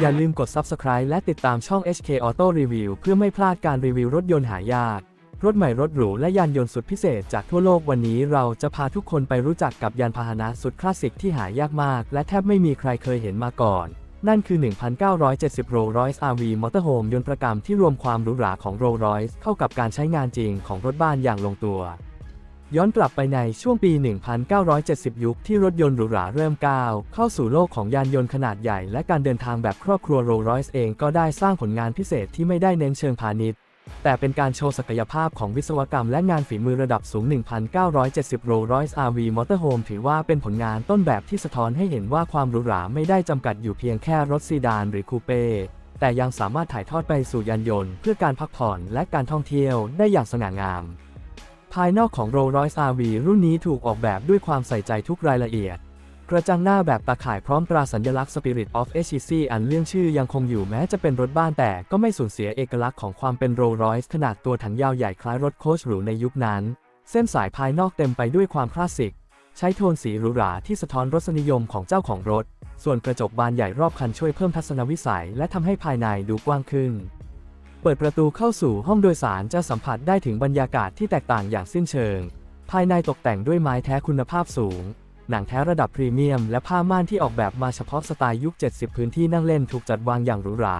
อย่าลืมกด Subscribe และติดตามช่อง HK Auto Review เพื่อไม่พลาดการรีวิวรถยนต์หายาก รถใหม่รถหรูและยานยนต์สุดพิเศษจากทั่วโลกวันนี้เราจะพาทุกคนไปรู้จักกับยานพาหนะสุดคลาสสิกที่หายากมาก และแทบไม่มีใครเคยเห็นมาก่อน นั่นคือ 1970 Rolls-Royce RV Motorhome ยนต์ประกำที่รวมความหรูหราของ Rolls-Royce เข้ากับการใช้งานจริงของรถบ้านอย่างลงตัว ย้อนกลับไปในช่วงปี 1970 ยุคที่รถยนต์หรูหราเริ่มก้าว เข้าสู่โลกของยานยนต์ขนาดใหญ่ และการเดินทางแบบครอบครัวโรลรอยส์เองก็ได้สร้างผลงานพิเศษที่ไม่ได้เน้นเชิงพาณิชย์ แต่เป็นการโชว์ศักยภาพของวิศวกรรมและงานฝีมือระดับสูง 1970 Rolls-Royce RV Motorhome ถือว่าเป็นผลงานต้นแบบที่สะท้อนให้เห็นว่าความหรูหราไม่ได้จำกัดอยู่เพียงแค่รถซีดานหรือคูเป้แต่ยังสามารถถ่ายทอดไปสู่ยานยนต์ เพื่อการพักผ่อนและการท่องเที่ยวได้อย่างสง่างาม ภายนอกของ Rolls-Royce RV รุ่นนี้ถูกออกแบบด้วยความใส่ใจทุกรายละเอียด กระจังหน้าแบบตาข่ายพร้อมตราสัญลักษณ์ Spirit of HEC อันเรื่องชื่อยังคงอยู่แม้จะเป็นรถบ้านแต่ก็ไม่สูญเสียเอกลักษณ์ของความเป็น Rolls-Royce ขนาดตัวถังยาวใหญ่คล้ายรถโคชหรูในยุคนั้น เส้นสายภายนอกเต็มไปด้วยความคลาสสิก ใช้โทนสีหรูหราที่สะท้อนรสนิยมของเจ้าของรถ ส่วนกระจกบานใหญ่รอบคันช่วยเพิ่มทัศนวิสัย และทำให้ภายในดูกว้างขึ้น เปิดประตูเข้าสู่ห้องโดยสารจะสัมผัสได้ถึงบรรยากาศที่แตกต่างอย่างสิ้นเชิง ภายในตกแต่งด้วยไม้แท้คุณภาพสูง หนังแท้ระดับพรีเมียม และผ้าม่านที่ออกแบบมาเฉพาะสไตล์ยุค 70 พื้นที่นั่งเล่นถูกจัดวางอย่างหรูหรา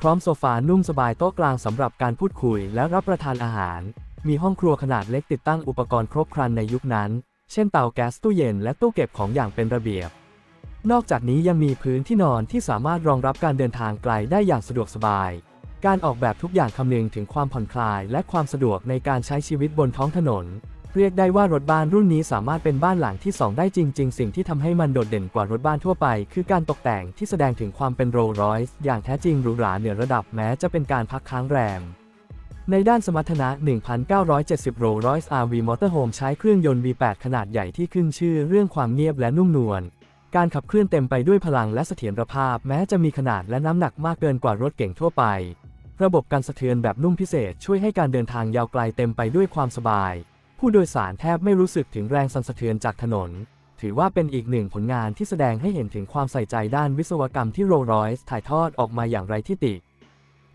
พร้อมโซฟานุ่มสบายโต๊ะกลางสำหรับการพูดคุยและรับประทานอาหาร มีห้องครัวขนาดเล็กติดตั้งอุปกรณ์ครบครันในยุคนั้น เช่นเตาแก๊สตู้เย็นและตู้เก็บของอย่างเป็นระเบียบ นอกจากนี้ยังมีพื้นที่นอนที่สามารถรองรับการเดินทางไกลได้อย่างสะดวกสบาย การออกแบบทุกอย่างคำนึงถึงความผ่อนคลาย และความสะดวกในการใช้ชีวิตบนท้องถนน เรียกได้ว่ารถบ้านรุ่นนี้สามารถเป็นบ้านหลังที่ 2 ได้จริง ๆ สิ่งที่ทำให้มันโดดเด่นกว่ารถบ้านทั่วไป คือการตกแต่งที่แสดงถึงความเป็นโรลล์รอยส์อย่างแท้จริงหรูหราเหนือระดับแม้จะเป็นการพักค้างแรมในด้านสมรรถนะ 1970 Rolls-Royce RV Motorhome ใช้เครื่องยนต์ V8 ขนาดใหญ่ที่ขึ้นชื่อเรื่องความเงียบและนุ่มนวล การขับเคลื่อนเต็มไปด้วยพลังและเสถียรภาพ แม้จะมีขนาดและน้ำหนักมากเกินกว่ารถเก่งทั่วไป ระบบการสะเทือนแบบนุ่มพิเศษช่วยให้การเดินทางยาวไกลเต็มไปด้วยความสบาย ผู้โดยสารแทบไม่รู้สึกถึงแรงสั่นสะเทือนจากถนน ถือว่าเป็นอีกหนึ่งผลงานที่แสดงให้เห็นถึงความใส่ใจด้านวิศวกรรมที่ Rolls-Royce ถ่ายทอดออกมาอย่างไรที่ติ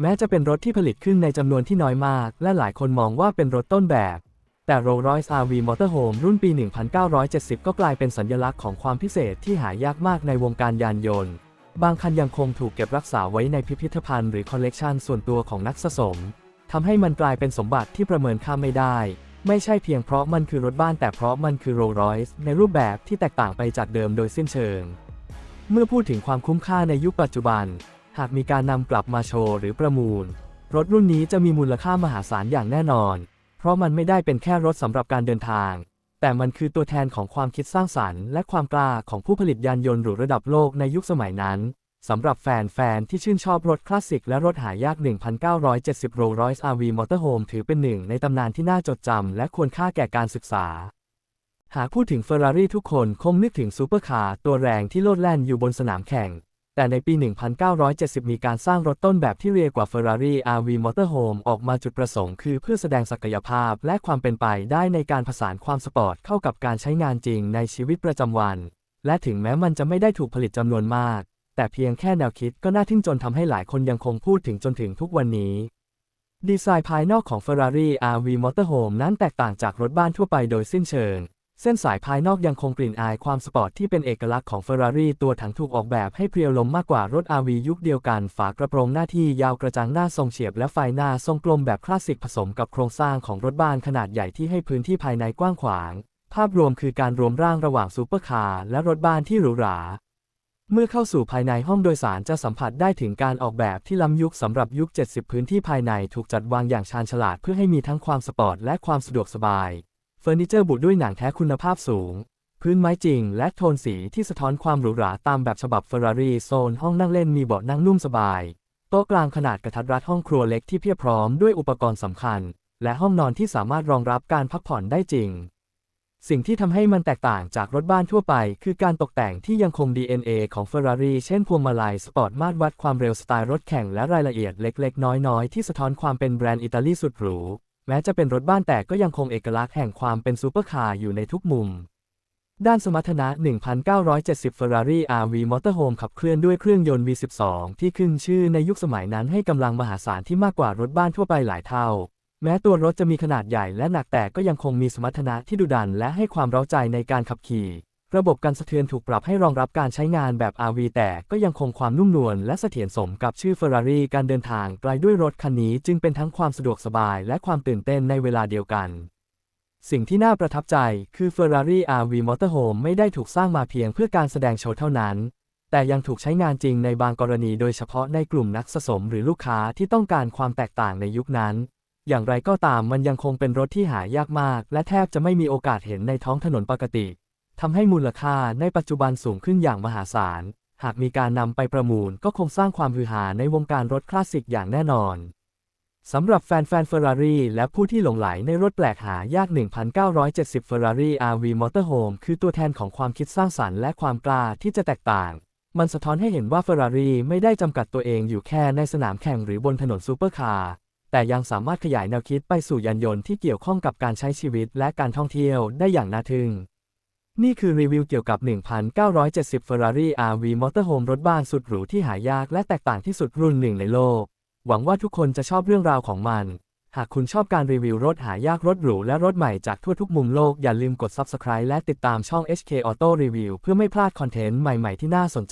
แม้จะเป็นรถที่ผลิตขึ้นในจำนวนที่น้อยมาก และหลายคนมองว่าเป็นรถต้นแบบ แต่ Rolls-Royce RV Motorhome รุ่นปี 1970 ก็กลายเป็นสัญลักษณ์ของความพิเศษที่หายากมากในวงการยานยนต์ บางคันยังคงถูกเก็บรักษาไว้ในพิพิธภัณฑ์หรือคอลเลกชันส่วนตัวของนักสะสมทำให้มันกลายเป็นสมบัติที่ประเมินค่าไม่ได้ ไม่ใช่เพียงเพราะมันคือรถบ้านแต่เพราะมันคือ Rolls-Royce ในรูปแบบที่แตกต่างไปจากเดิมโดยสิ้นเชิง เมื่อพูดถึงความคุ้มค่าในยุคปัจจุบัน หากมีการนำกลับมาโชว์หรือประมูล รถรุ่นนี้จะมีมูลค่ามหาศาลอย่างแน่นอน เพราะมันไม่ได้เป็นแค่รถสำหรับการเดินทาง แต่มันคือตัวแทนของความคิดสร้างสรรค์ และความกล้าของผู้ผลิตยานยนต์หรูระดับโลกในยุคสมัยนั้นสำหรับแฟนๆ ที่ชื่นชอบรถคลาสสิกและรถหายาก 1970 Rolls-Royce RV Motorhome ถือเป็นหนึ่งในตำนานที่น่าจดจำและควรค่าแก่การศึกษา หากพูดถึง Ferrari ทุกคนคงนึกถึงซูเปอร์คาร์ตัวแรงที่โลดแล่นอยู่บนสนามแข่ง แต่ในปี 1970 มีการสร้างรถต้นแบบที่เรียกว่า Ferrari RV Motorhome ออกมาจุดประสงค์คือเพื่อแสดงศักยภาพและความเป็นไปได้ในการผสานความสปอร์ตเข้ากับการใช้งานจริงในชีวิตประจำวัน และถึงแม้มันจะไม่ได้ถูกผลิตจำนวนมาก แต่เพียงแค่แนวคิดก็น่าทึ่งจนทำให้หลายคนยังคงพูดถึงจนถึงทุกวันนี้ ดีไซน์ภายนอกของ Ferrari RV Motorhome นั้นแตกต่างจากรถบ้านทั่วไปโดยสิ้นเชิง เส้นสายภายนอกยังคงกลิ่นอายความสปอร์ตที่เป็นเอกลักษณ์ของ Ferrari ตัวถังถูกออกแบบให้เพรียวลมมากกว่ารถ RV ยุคเดียวกัน ฝากระโปรงหน้าที่ยาวกระจังหน้าทรงเฉียบและไฟหน้าทรงกลมแบบคลาสสิกผสมกับโครงสร้างของรถบ้านขนาดใหญ่ที่ให้พื้นที่ภายในกว้างขวาง ภาพรวมคือการรวมร่างระหว่างซูเปอร์คาร์และรถบ้านที่หรูหรา เมื่อเข้าสู่ภายในห้องโดยสารจะสัมผัสได้ถึงการออกแบบที่ล้ำยุคสำหรับยุค 70 พื้นที่ภายในถูกจัดวางอย่างชาญฉลาดเพื่อให้มีทั้งความสปอร์ตและความสะดวกสบาย เฟอร์นิเจอร์บุด้วยหนังแท้คุณภาพสูง พื้นไม้จริงและโทนสีที่สะท้อนความหรูหราตามแบบฉบับเฟอร์รารี่โซนห้องนั่งเล่นมีเบาะนั่งนุ่มสบาย โต๊ะกลางขนาดกระทัดรัดห้องครัวเล็กที่เพียบพร้อมด้วยอุปกรณ์สำคัญ และห้องนอนที่สามารถรองรับการพักผ่อนได้จริง สิ่งที่ทำให้มันแตกต่างจากรถบ้านทั่วไป คือการตกแต่งที่ยังคง DNA ของ Ferrari เช่นพวงมาลัยสปอร์ตมาตรวัดความเร็วสไตล์รถแข่งและรายละเอียดเล็ก ๆ น้อยๆที่สะท้อนความเป็นแบรนด์อิตาลีสุดหรู แม้จะเป็นรถบ้านแต่ก็ยังคงเอกลักษณ์แห่งความเป็นซูเปอร์คาร์อยู่ในทุกมุม ด้านสมรรถนะ 1,970 Ferrari RV Motorhome ขับเคลื่อนด้วยเครื่องยนต์ V12 ที่ขึ้นชื่อในยุคสมัยนั้นให้กำลังมหาศาลที่มากกว่ารถบ้านทั่วไปหลายเท่า แม้ตัวรถจะมีขนาดใหญ่และหนักแต่ก็ยังคงมีสมรรถนะที่ดุดันและให้ความเร้าใจในการขับขี่ ระบบการสะเทือนถูกปรับให้รองรับการใช้งานแบบ RV แต่ก็ยังคงความนุ่มนวลและเสถียรสมกับชื่อ Ferrari การเดินทางไกลด้วยรถคันนี้จึงเป็นทั้งความสะดวกสบายและความตื่นเต้นในเวลาเดียวกัน สิ่งที่น่าประทับใจคือ Ferrari RV Motorhome ไม่ได้ถูกสร้างมาเพียงเพื่อการแสดงโชว์เท่านั้น แต่ยังถูกใช้งานจริงในบางกรณีโดยเฉพาะในกลุ่มนักสะสมหรือลูกค้าที่ต้องการความแตกต่างในยุคนั้นอย่างไรก็ตามมันยังคงเป็นรถที่หายากมาก และแทบจะไม่มีโอกาสเห็นในท้องถนนปกติ ทำให้มูลค่าในปัจจุบันสูงขึ้นอย่างมหาศาล หากมีการนำไปประมูลก็คงสร้างความฮือฮาในวงการรถคลาสสิกอย่างแน่นอน สำหรับแฟนๆ Ferrari และผู้ที่หลงไหลในรถแปลกหายาก 1970 Ferrari RV Motorhome คือตัวแทนของความคิดสร้างสรรค์และความกล้าที่จะแตกต่าง มันสะท้อนให้เห็นว่า Ferrari ไม่ได้จำกัดตัวเองอยู่แค่ในสนามแข่งหรือบนถนนซูเปอร์คาร์แต่ยังสามารถขยายแนวคิดไปสู่ยานยนต์ที่เกี่ยวข้องกับการใช้ชีวิตและการท่องเที่ยวได้อย่างน่าทึ่ง นี่คือรีวิวเกี่ยวกับ 1970 Ferrari RV Motorhome รถบ้านสุดหรูที่หายากและแตกต่างที่สุดรุ่นหนึ่งในโลก หวังว่าทุกคนจะชอบเรื่องราวของมัน หากคุณชอบการรีวิวรถหายากรถหรูและรถใหม่จากทั่วทุกมุมโลกอย่าลืมกด Subscribe และติดตามช่อง HK Auto Review เพื่อไม่พลาดคอนเทนต์ใหม่ๆที่น่าสนใจ